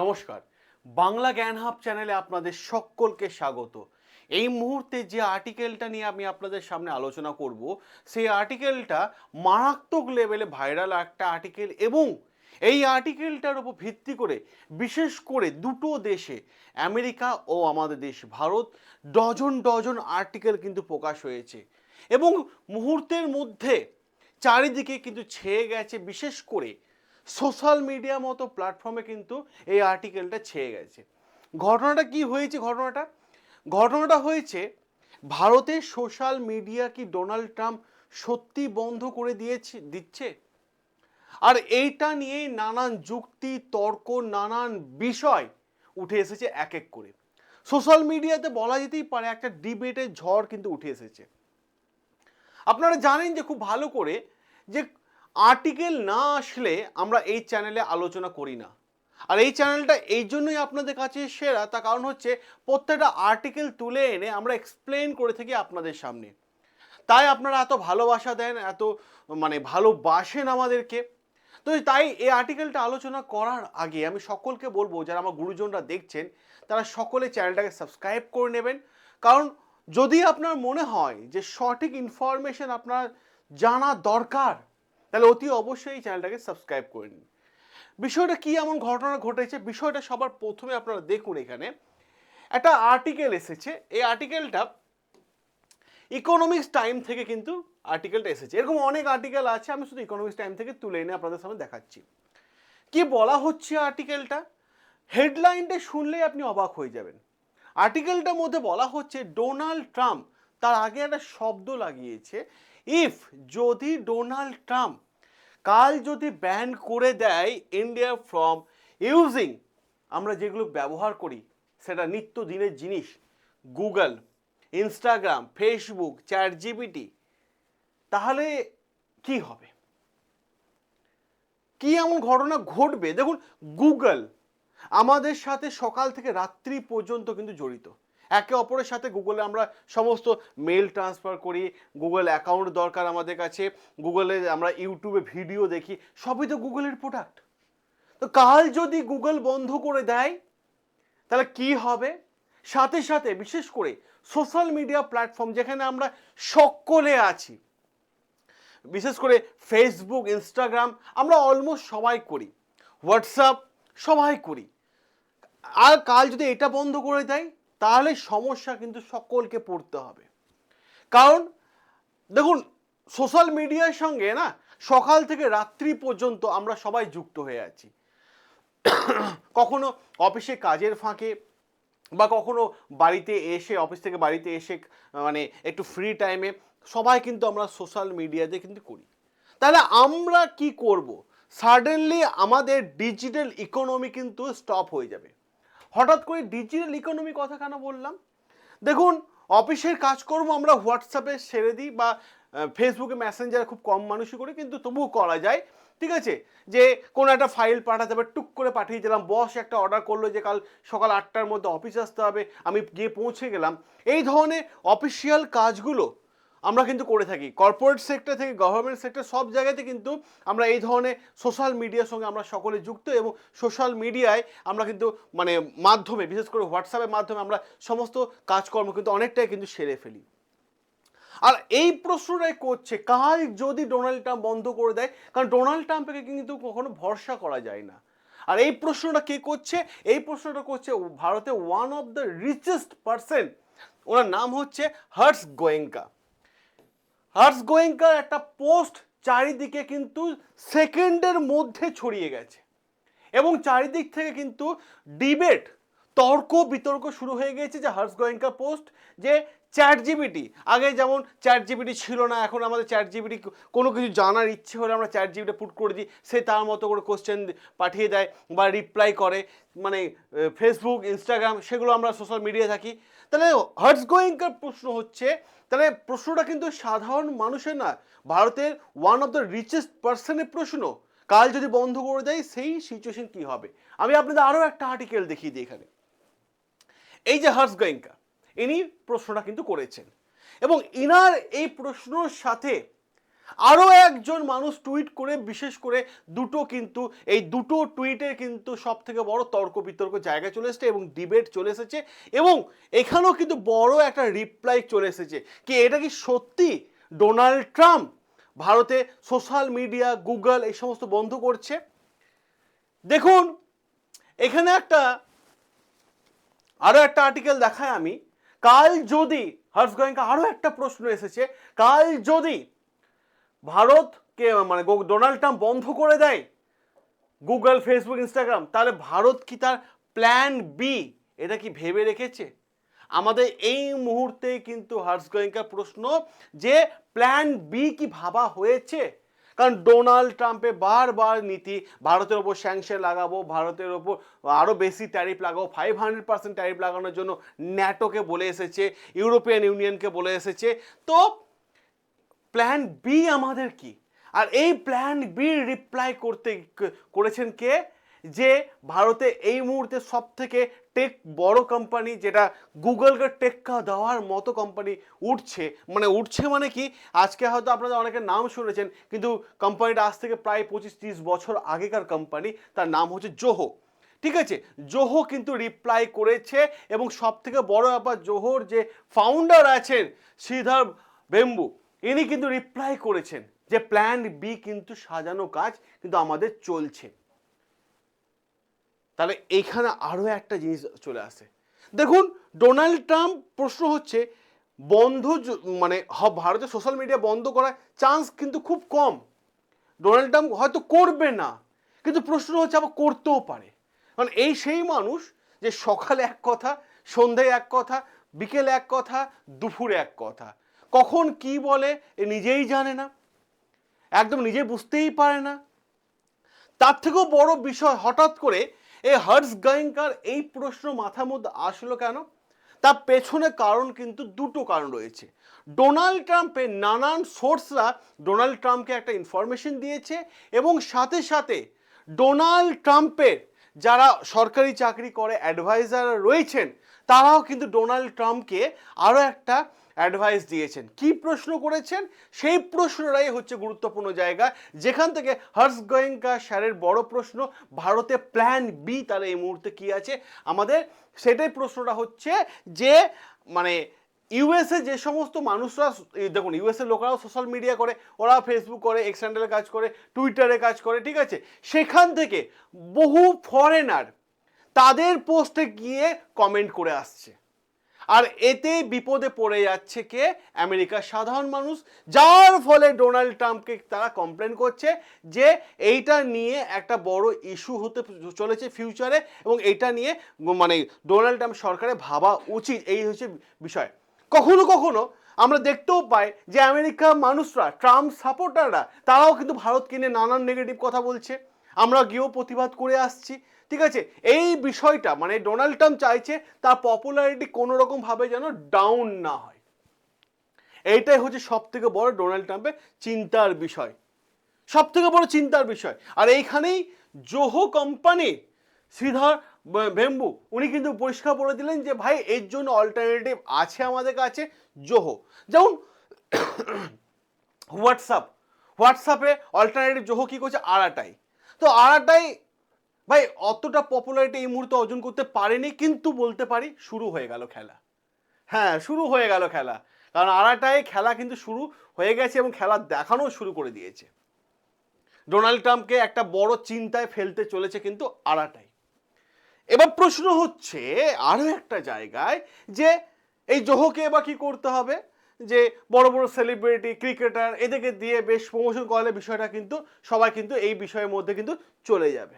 নমস্কার। বাংলা জ্ঞান হাব চ্যানেলে আপনাদের সকলকে স্বাগত। এই মুহূর্তে যে আর্টিকেলটা নিয়ে আমি আপনাদের সামনে আলোচনা করব, সেই আর্টিকেলটা মারাত্মক লেভেলে ভাইরাল একটা আর্টিকেল এবং এই আর্টিকেলটার উপর ভিত্তি করে, বিশেষ করে দুটো দেশে, আমেরিকা ও আমাদের দেশ ভারত, ডজন ডজন আর্টিকেল কিন্তু প্রকাশ হয়েছে। এবং মুহূর্তের মধ্যে চারিদিকে কিন্তু ছেয়ে গেছে বিশেষ করে সোশ্যাল মিডিয়া মতো প্ল্যাটফর্মে কিন্তু এই আর্টিকেলটা ছেয়ে গেছে। ঘটনাটা কি হয়েছে ঘটনাটা? ঘটনাটা হয়েছে, ভারতের সোশ্যাল মিডিয়া কি ডোনাল্ড ট্রাম্প সত্যি বন্ধ করে দিয়েছে, দিচ্ছে? আর এইটা নিয়েই নানান যুক্তি, তর্ক, নানান বিষয় উঠে এসেছে এক এক করে। সোশ্যাল মিডিয়াতে বলা যেতেই পারে একটা ডিবেটের ঝড় কিন্তু উঠে এসেছে। আপনারা জানেন যে খুব ভালো করে যে আর্টিকেল না আসলে আমরা এই চ্যানেলে আলোচনা করি না। আর এই চ্যানেলটা এই জন্যই আপনাদের কাছে সেরা, তার কারণ হচ্ছে প্রত্যেকটা আর্টিকেল তুলে এনে আমরা এক্সপ্লেন করে থাকি আপনাদের সামনে। তাই আপনারা এত ভালোবাসা দেন, এত মানে ভালোবাসেন আমাদেরকে। তো তাই এই আর্টিকেলটা আলোচনা করার আগে আমি সকলকে বলব, যারা আমার গুরুজনরা দেখছেন, তারা সকলে চ্যানেলটাকে সাবস্ক্রাইব করে নেবেন। কারণ যদি আপনার মনে হয় যে সঠিক ইনফরমেশন আপনার জানা দরকার তাহলে অতি অবশ্যই এই চ্যানেলটাকে সাবস্ক্রাইব করে নিন। বিষয়টা কি এমন ঘটনা ঘটেছে? বিষয়টা সবার প্রথমে আপনারা দেখুন এখানে। একটা আর্টিকেল এসেছে। এই আর্টিকেলটা ইকোনমিক্স টাইম থেকে কিন্তু আর্টিকেলটা এসেছে। এরকম অনেক আর্টিকেল আছে, আমি শুধু ইকোনমিক্স টাইম থেকে তুলে এনে আপনাদের সামনে দেখাচ্ছি। কি বলা হচ্ছে আর্টিকেলটা হেডলাইনটা শুনলেই আপনি অবাক হয়ে যাবেন। আর্টিকেলটার মধ্যে বলা হচ্ছে ডোনাল্ড ট্রাম্প তার আগে একটা শব্দ লাগিয়েছে ইফ যদি ডোনাল্ড ট্রাম্প কাল যদি ব্যান করে দেয় ইন্ডিয়া ফ্রম ইউজিং আমরা যেগুলো ব্যবহার করি, সেটা নিত্য দিনের জিনিস Google Instagram Facebook ChatGPT তাহলে কি হবে? কি এমন ঘটনা ঘটবে? দেখুন গুগল আমাদের সাথে সকাল থেকে রাত্রি পর্যন্ত কিন্তু জড়িত। একে অপরের সাথে গুগলে আমরা সমস্ত মেল ট্রান্সফার করি গুগল অ্যাকাউন্ট দরকার আমাদের কাছে গুগলে আমরা ইউটিউবে ভিডিও দেখি, সবই তো গুগলের প্রোডাক্ট তো কাল যদি গুগল বন্ধ করে দেয়, তাহলে কি হবে? সাথে সাথে, বিশেষ করে সোশ্যাল মিডিয়া প্ল্যাটফর্ম যেখানে আমরা সকলে আছি, বিশেষ করে ফেসবুক ইনস্টাগ্রাম আমরা অলমোস্ট সবাই করি হোয়াটসঅ্যাপ সবাই করি। আর কাল যদি এটা বন্ধ করে দেয় তাহলে সমস্যা কিন্তু সকলকে পড়তে হবে। কারণ, দেখুন সোশ্যাল মিডিয়ার সঙ্গে না, সকাল থেকে রাত্রি পর্যন্ত আমরা সবাই যুক্ত হয়ে আছি। কখনো অফিসে কাজের ফাঁকে বা কখনো বাড়িতে এসে অফিস থেকে বাড়িতে এসে মানে একটু ফ্রি টাইমে সবাই কিন্তু আমরা সোশ্যাল মিডিয়াতে কিন্তু করি। তাহলে আমরা কি করব? সাডেনলি আমাদের ডিজিটাল ইকোনমি কিন্তু স্টপ হয়ে যাবে। হঠাৎ করে ডিজিটাল ইকোনমি কথা কেন বললাম? দেখুন, অফিসের কাজকর্ম আমরা হোয়াটসঅ্যাপে সেরে দিই বা ফেসবুকে মেসেঞ্জারে খুব কম মানুষই করি, কিন্তু তবুও করা যায়। ঠিক আছে? যে কোনো একটা ফাইল পাঠাতে হবে, টুক করে পাঠিয়ে দিলাম বস একটা অর্ডার করল যে কাল সকাল আটটার মধ্যে অফিস আসতে হবে, আমি গিয়ে পৌঁছে গেলাম। এই ধরনের অফিসিয়াল কাজগুলো আমরা কিন্তু করে থাকি। কর্পোরেট সেক্টর থেকে গভর্নমেন্ট সেক্টর সব জায়গাতে কিন্তু আমরা এই ধরনের সোশ্যাল মিডিয়ার সঙ্গে আমরা সকলে যুক্ত এবং সোশ্যাল মিডিয়ায় আমরা কিন্তু মানে মাধ্যমে, বিশেষ করে হোয়াটসঅ্যাপের মাধ্যমে আমরা সমস্ত কাজকর্ম কিন্তু অনেকটাই কিন্তু সেরে ফেলি। আর এই প্রশ্নটাই করছে কাল যদি ডোনাল্ড ট্রাম্প বন্ধ করে দেয়? কারণ ডোনাল্ড ট্রাম্পকে কিন্তু কখনো ভরসা করা যায় না। আর এই প্রশ্নটা কে করছে? এই প্রশ্নটা করছে ভারতে one of the richest person ওনার নাম হচ্ছে হার্স গোয়েঙ্কা হার্স গোয়েঙ্কার একটা পোস্ট চারিদিকে কিন্তু সেকেন্ডের মধ্যে ছড়িয়ে গেছে। এবং চারিদিক থেকে কিন্তু ডিবেট তর্ক, বিতর্ক শুরু হয়ে গেছে যে হার্স গোয়েঙ্কা পোস্ট যে চ্যাট জিবিটি আগে যেমন চ্যাট জিবিটি ছিল না, এখন আমাদের চ্যাট জিবিটি কোনো কিছু জানার ইচ্ছে হলে আমরা চ্যাট জিবিটি পুট করে দিই, সে তার মতো করে কোশ্চেন পাঠিয়ে দেয় বা রিপ্লাই করে। মানে ফেসবুক ইনস্টাগ্রাম সেগুলো আমরা সোশ্যাল মিডিয়ায় থাকি। তাহলে হার্টস গোয়েঙ্কার প্রশ্ন হচ্ছে, তাহলে প্রশ্নটা কিন্তু সাধারণ মানুষের না ভারতের ওয়ান অফ দ্য রিচেস্ট পার্সনের প্রশ্ন। কাল যদি বন্ধ করে দেয়, সেই সিচুয়েশন কি হবে? আমি আপনাদের আরও একটা আর্টিকেল দেখিয়ে দিই এখানে। এই যে হার্স গোয়েঙ্কা ইনি প্রশ্নটা কিন্তু করেছেন। এবং ইনার এই প্রশ্নর সাথে আরও একজন মানুষ টুইট করে, বিশেষ করে দুটো কিন্তু, এই দুটো টুইটে কিন্তু সব থেকে বড় তর্ক বিতর্ক জায়গা চলে এসেছে এবং ডিবেট চলে এসেছে এবং এখানেও কিন্তু বড় একটা রিপ্লাই চলে এসেছে কি এটা কি সত্যি? ডোনাল্ড ট্রাম্প ভারতে সোশ্যাল মিডিয়া, গুগল এই সমস্ত বন্ধ করছে? দেখুন, এখানে একটা আরও একটা আর্টিকেল দেখায় আমি। কাল যদি হর্ষ গোয়েঙ্কা আরও একটা প্রশ্ন এসেছে। কাল যদি ভারতকে মানে ডোনাল্ড ট্রাম্প বন্ধ করে দেয়? গুগল, ফেসবুক, ইনস্টাগ্রাম, তাহলে ভারত কি তার প্ল্যান বি এটা কি ভেবে রেখেছে? আমাদের এই মুহূর্তে কিন্তু হর্ষ গোয়েঙ্কার প্রশ্ন যে প্ল্যান বি কি ভাবা হয়েছে? কারণ ডোনাল্ড ট্রাম্পের বারবার নীতি, ভারতের ওপর স্যাংশন লাগাবো, ভারতের ওপর আরও বেশি ট্যারিফ লাগাবো ফাইভ হান্ড্রেড পার্সেন্ট ট্যারিফ লাগানোর জন্য ন্যাটোকে বলে এসেছে ইউরোপিয়ান ইউনিয়নকে বলে এসেছে। তো প্ল্যান বি আমাদের কি? আর এই প্ল্যান বি রিপ্লাই করতে করেছেন কে? যে ভারতে এই মুহূর্তে সব থেকে টেক বড় কোম্পানি যেটা গুগলকে টেক্কা দেওয়ার মতো কোম্পানি উঠছে। মানে উঠছে মানে কি? আজকে হয়তো আপনারা অনেকের নাম শুনেছেন, কিন্তু কোম্পানিটা আজ থেকে প্রায় পঁচিশ তিরিশ বছর আগেকার কোম্পানি তার নাম হচ্ছে জোহো। ঠিক আছে? জোহো কিন্তু রিপ্লাই করেছে এবং সব থেকে বড় ব্যাপার, জোহোর যে ফাউন্ডার আছেন শ্রীধর বেম্বু ইনি কিন্তু রিপ্লাই করেছেন যে প্ল্যান বি কিন্তু সাজানো কাজ কিন্তু আমাদের চলছে। তাহলে এইখানে আরও একটা জিনিস চলে আসে। দেখুন ডোনাল্ড ট্রাম্প প্রশ্ন হচ্ছে, বন্ধ মানে ভারতে সোশ্যাল মিডিয়া বন্ধ করার চান্স কিন্তু খুব কম। ডোনাল্ড ট্রাম্প হয়তো করবে না, কিন্তু প্রশ্ন হচ্ছে আবার করতেও পারে। কারণ এই সেই মানুষ যে সকালে এক কথা, সন্ধ্যায় এক কথা, বিকেলে এক কথা, দুপুরে এক কথা। কখন কি বলে, এ নিজেই জানে না, একদম নিজে বুঝতেই পারে না। তার থেকেও বড় বিষয় হঠাৎ করে এই হার্স গায়ঙ্কার এই প্রশ্ন মাথার মধ্যে আসলো কেন? তার পেছনে কারণ কিন্তু দুটো কারণ রয়েছে। ডোনাল্ড ট্রাম্পের নানান সোর্সরা ডোনাল্ড ট্রাম্পকে একটা ইনফরমেশন দিয়েছে এবং সাথে সাথে ডোনাল্ড ট্রাম্পের যারা সরকারি চাকরি করে অ্যাডভাইজাররা রয়েছেন তারাও কিন্তু ডোনাল্ড ট্রাম্পকে আরও একটা অ্যাডভাইস দিয়েছেন। কি প্রশ্ন করেছেন? সেই প্রশ্নটাই হচ্ছে গুরুত্বপূর্ণ জায়গা। যেখান থেকে হর্ষ গোয়েঙ্কা স্যারের বড় প্রশ্ন, ভারতে প্ল্যান বি তার এই মুহূর্তে কি আছে? আমাদের সেটাই প্রশ্নটা হচ্ছে যে মানে ইউএসএ যে সমস্ত মানুষরা দেখুন ইউএসএ লোকেরাও সোশ্যাল মিডিয়া করে ওরা ফেসবুক করে এক্স্যান্ডেলে কাজ করে টুইটারে কাজ করে, ঠিক আছে? সেখান থেকে বহু ফরেনার তাদের পোস্টে গিয়ে কমেন্ট করে আসছে। আর এতে বিপদে পড়ে যাচ্ছে কে? আমেরিকার সাধারণ মানুষ, যার ফলে ডোনাল্ড ট্রাম্পকে তারা কমপ্লেন করছে যে এইটা নিয়ে একটা বড় ইস্যু হতে চলেছে ফিউচারে এবং এইটা নিয়ে মানে ডোনাল্ড ট্রাম্প সরকারের ভাবা উচিত। এই হচ্ছে বিষয়। কখনো কখনো আমরা দেখতেও পাই যে আমেরিকার মানুষরা ট্রাম্প সাপোর্টাররা তারাও কিন্তু ভারতকে নিয়ে নানান নেগেটিভ কথা বলছে। আমরা গিয়েও প্রতিবাদ করে আসছি, ঠিক আছে? এই বিষয়টা মানে ডোনাল্ড ট্রাম্প চাইছে তার পপুলারিটি কোনো রকম ভাবে যেন ডাউন না হয়। এইটাই হচ্ছে সব থেকে বড় ডোনাল্ড ট্রাম্পের চিন্তার বিষয়। সব থেকে বড় চিন্তার বিষয়। আর এইখানেই জোহো কোম্পানি শ্রীধর ভেম্বু, উনি কিন্তু পরিষ্কার বলে দিলেন যে, ভাই, এর জন্য অল্টারনেটিভ আছে আমাদের কাছে জোহো যেমন হোয়াটসঅ্যাপ হোয়াটসঅ্যাপে অল্টারনেটিভ জোহো কী করছে? আড়াটাই। তো আড়াটাই ভাই, অতটা পপুলারিটি এই মুহূর্তে অর্জন করতে পারেনি, কিন্তু বলতে পারি শুরু হয়ে গেল খেলা। হ্যাঁ শুরু হয়ে গেল খেলা। কারণ আড়াটায় খেলা কিন্তু শুরু হয়ে গেছে এবং খেলা দেখানো শুরু করে দিয়েছে। ডোনাল্ড ট্রাম্পকে একটা বড় চিন্তায় ফেলতে চলেছে কিন্তু আড়াটাই এবার প্রশ্ন হচ্ছে আরও একটা জায়গায় যে এই জোহকে এবার কি করতে হবে? যে বড় বড় সেলিব্রিটি ক্রিকেটার এদেরকে দিয়ে বেশ প্রমোশন করালে বিষয়টা কিন্তু, সবাই কিন্তু এই বিষয়ের মধ্যে কিন্তু চলে যাবে।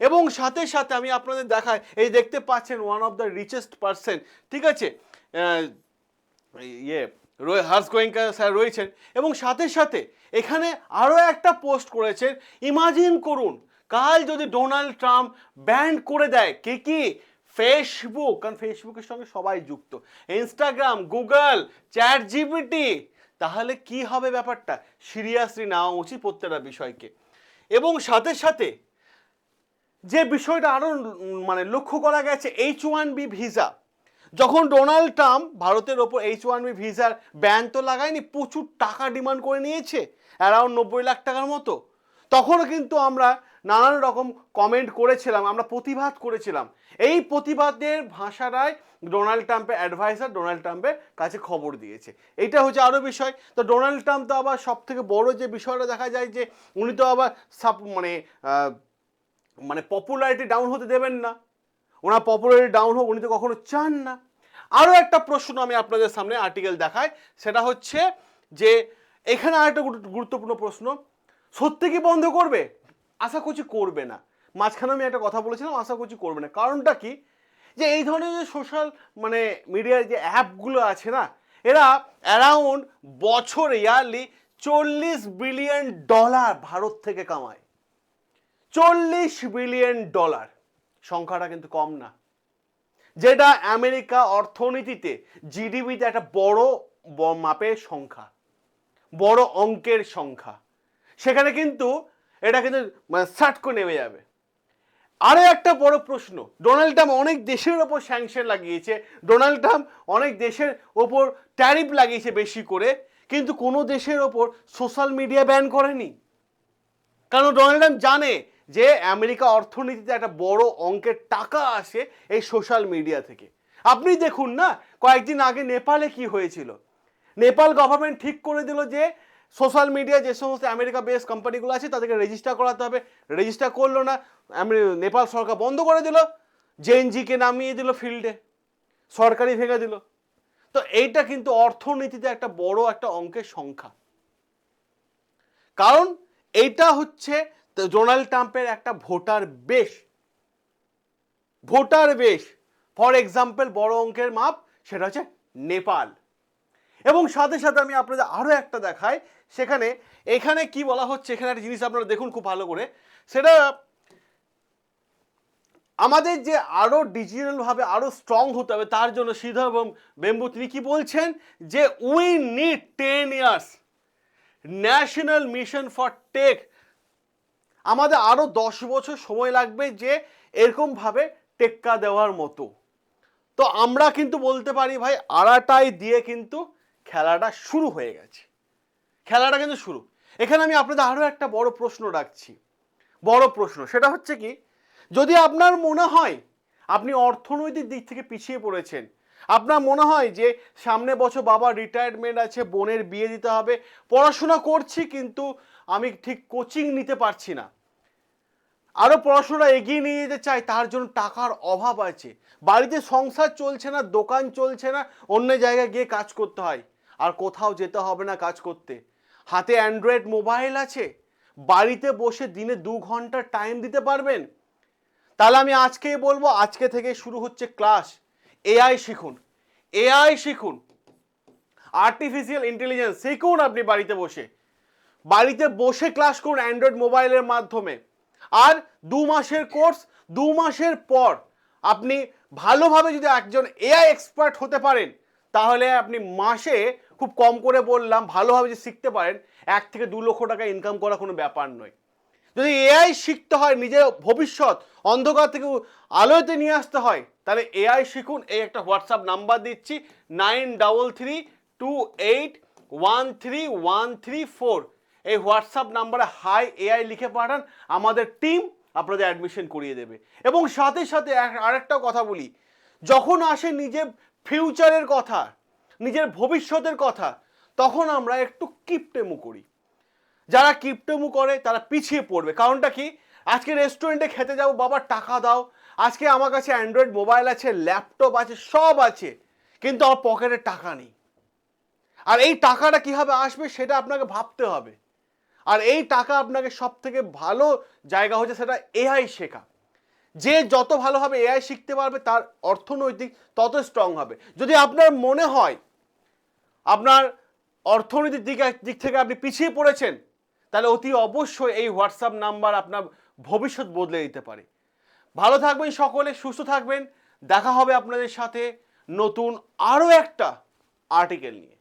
এবং সাথে সাথে আমি আপনাদের দেখাই, এই দেখতে পাচ্ছেন one of the richest person ঠিক আছে? ইয়ে হার্স গোয়েঙ্কা স্যার রয়েছেন। এবং সাথে সাথে এখানে আরও একটা পোস্ট করেছেন ইমাজিন করুন, কাল যদি ডোনাল্ড ট্রাম্প ব্যান করে দেয়, কে কি? ফেসবুক কারণ ফেসবুকের সঙ্গে সবাই যুক্ত। ইনস্টাগ্রাম গুগল চ্যাট জিপিটি তাহলে কি হবে ব্যাপারটা? সিরিয়াসলি নেওয়া উচিত প্রত্যেকটা বিষয়কে। এবং সাথে সাথে যে বিষয়টা আরও মানে লক্ষ্য করা গেছে এইচ ওয়ান বি ভিসা যখন ডোনাল্ড ট্রাম্প ভারতের ওপর এইচ ওয়ান বি ভিসার ব্যান তো লাগায়নি, প্রচুর টাকা ডিমান্ড করে নিয়েছে অ্যারাউন্ড নব্বই লাখ টাকার মতো, তখনও কিন্তু আমরা নানান রকম কমেন্ট করেছিলাম, আমরা প্রতিবাদ করেছিলাম। এই প্রতিবাদের ভাষাটায় ডোনাল্ড ট্রাম্পের অ্যাডভাইসার ডোনাল্ড ট্রাম্পের কাছে খবর দিয়েছে। এইটা হচ্ছে আরও বিষয়। তো ডোনাল্ড ট্রাম্প তো আবার সব থেকে বড় যে বিষয়টা দেখা যায় যে উনি তো আবার সাপ মানে মানে পপুলারিটি ডাউন হতে দেবেন না। ওনার পপুলারিটি ডাউন হোক, উনি তো কখনো চান না। আরও একটা প্রশ্ন আমি আপনাদের সামনে আর্টিকেল দেখাই, সেটা হচ্ছে যে, এখানে আরেকটা গুরু- গুরুত্বপূর্ণ প্রশ্ন, সত্যি কি বন্ধ করবে? আশা করছি করবে না। মাঝখানে আমি একটা কথা বলেছিলাম, আশা করছি করবে না। কারণটা কি? যে এই ধরনের যে সোশ্যাল মানে মিডিয়ার যে অ্যাপগুলো আছে না, এরা অ্যারাউন্ড বছর ইয়ারলি চল্লিশ বিলিয়ন ডলার ভারত থেকে কামায়। চল্লিশ বিলিয়ন ডলার সংখ্যাটা কিন্তু কম না। যেটা আমেরিকা অর্থনীতিতে জিডিপিতে একটা বড় মাপের সংখ্যা, বড় অঙ্কের সংখ্যা। সেখানে কিন্তু এটা কিন্তু মানে সাট করে নেমে যাবে। আরও একটা বড় প্রশ্ন, ডোনাল্ড ট্রাম্প অনেক দেশের ওপর স্যাংশন লাগিয়েছে, ডোনাল্ড ট্রাম্প অনেক দেশের ওপর ট্যারিফ লাগিয়েছে বেশি করে, কিন্তু কোনো দেশের ওপর সোশ্যাল মিডিয়া ব্যান করেনি। কারণ ডোনাল্ড ট্রাম্প জানে যে আমেরিকা অর্থনীতিতে একটা বড় অঙ্কের টাকা আসে এই সোশ্যাল মিডিয়া থেকে। আপনি দেখুন না, কয়েকদিন আগে নেপালে কি হয়েছিল? নেপাল গভর্নমেন্ট ঠিক করে দিল যে সোশ্যাল মিডিয়া যে সমস্ত আমেরিকা বেস কোম্পানিগুলো আছে, তাদেরকে রেজিস্টার করাতে হবে। রেজিস্টার করল না নেপাল সরকার বন্ধ করে দিল জেএনজিকে নামিয়ে দিল ফিল্ডে সরকারি ভেঙে দিল। তো এইটা কিন্তু অর্থনীতিতে একটা বড় একটা অঙ্কের সংখ্যা। কারণ এইটা হচ্ছে ডোনাল্ড ট্রাম্পের একটা ভোটার বেশ। ভোটার বেশ। ফর এক্সাম্পল বড় অঙ্কের মাপ, সেটা হচ্ছে নেপাল। এবং সাথে সাথে আমি আপনাদের আরও একটা দেখাই। সেখানে, এখানে কি বলা হচ্ছে, এখানে একটা জিনিস আপনারা দেখুন খুব ভালো করে। সেটা আমাদের যে আরও ডিজিটালভাবে আরও স্ট্রং হতে হবে, তার জন্য সিধা এবং বেম্বু, তিনি কি বলছেন যে we need ten years national mission for tech আমাদের আরও দশ বছর সময় লাগবে যে, এরকমভাবে টেক্কা দেওয়ার মতো। তো আমরা কিন্তু বলতে পারি ভাই, আড়াটাই দিয়ে কিন্তু খেলাটা শুরু হয়ে গেছে। খেলাটা কিন্তু শুরু। এখানে আমি আপনাদের আরও একটা বড় প্রশ্ন রাখছি। বড় প্রশ্ন, সেটা হচ্ছে কি, যদি আপনার মনে হয় আপনি অর্থনৈতিক দিক থেকে পিছিয়ে পড়েছেন, আপনার মনে হয় যে সামনে বছর বাবা রিটায়ারমেন্ট আছে, বোনের বিয়ে দিতে হবে, পড়াশোনা করছি কিন্তু আমি ঠিক কোচিং নিতে পারছি না আরও পড়াশোনা এগিয়ে নিয়ে যেতে চাই, তার জন্য টাকার অভাব আছে, বাড়িতে সংসার চলছে না, দোকান চলছে না, অন্য জায়গায় গিয়ে কাজ করতে হয় আর কোথাও যেতে হবে না কাজ করতে। হাতে অ্যান্ড্রয়েড মোবাইল আছে, বাড়িতে বসে দিনে দু ঘণ্টা টাইম দিতে পারবেন। তাহলে আমি আজকেই বলব, আজকে থেকে শুরু হচ্ছে ক্লাস এআই শিখুন এআই শিখুন। আর্টিফিশিয়াল ইন্টেলিজেন্স শিখুন আপনি বাড়িতে বসে। বাড়িতে বসে ক্লাস করুন অ্যান্ড্রয়েড মোবাইলের মাধ্যমে। আর দু মাসের কোর্স দু মাসের পর আপনি ভালোভাবে যদি একজন এআই এক্সপার্ট হতে পারেন, তাহলে আপনি মাসে খুব কম করে বললাম, ভালোভাবে যদি শিখতে পারেন, এক থেকে দু লক্ষ টাকা ইনকাম করা কোনো ব্যাপার নয়। যদি এআই শিখতে হয়, নিজের ভবিষ্যৎ অন্ধকার থেকে আলোতে নিয়ে আসতে হয়, তাহলে এআই শিখুন। এই একটা হোয়াটসঅ্যাপ নাম্বার দিচ্ছি nine double three two eight one three one three four এই হোয়াটসঅ্যাপ নাম্বারে হাই এআই লিখে পাঠান, আমাদের টিম আপনাদের অ্যাডমিশন করিয়ে দেবে। এবং সাথে সাথে এক- আরেকটা কথা বলি, যখন আসে নিজের ফিউচারের কথা নিজের ভবিষ্যতের কথা, তখন আমরা একটু কিপটেমু করি। যারা কিপটেমু করে, তারা পিছিয়ে পড়বে। কারণটা কি? আজকে রেস্টুরেন্টে খেতে যাব, বাবা টাকা দাও। আজকে আমার কাছে অ্যান্ড্রয়েড মোবাইল আছে ল্যাপটপ আছে, সব আছে, কিন্তু আমার পকেটে টাকা নেই। আর এই টাকাটা কীভাবে আসবে, সেটা আপনাকে ভাবতে হবে। আর এই টাকা আপনাকে সব থেকে ভালো জায়গা হচ্ছে সেটা এআই শেখা। যে যত ভালোভাবে এআই শিখতে পারবে, তার অর্থনৈতিক তত স্ট্রং হবে। যদি আপনার মনে হয় আপনার অর্থনীতির দিক দিক থেকে আপনি পিছিয়ে পড়েছেন, তাহলে অতি অবশ্যই এই হোয়াটসঅ্যাপ নাম্বার আপনার ভবিষ্যৎ বদলে দিতে পারে। ভালো থাকবেন সকলে, সুস্থ থাকবেন। দেখা হবে আপনাদের সাথে নতুন আরও একটা আর্টিকেল নিয়ে।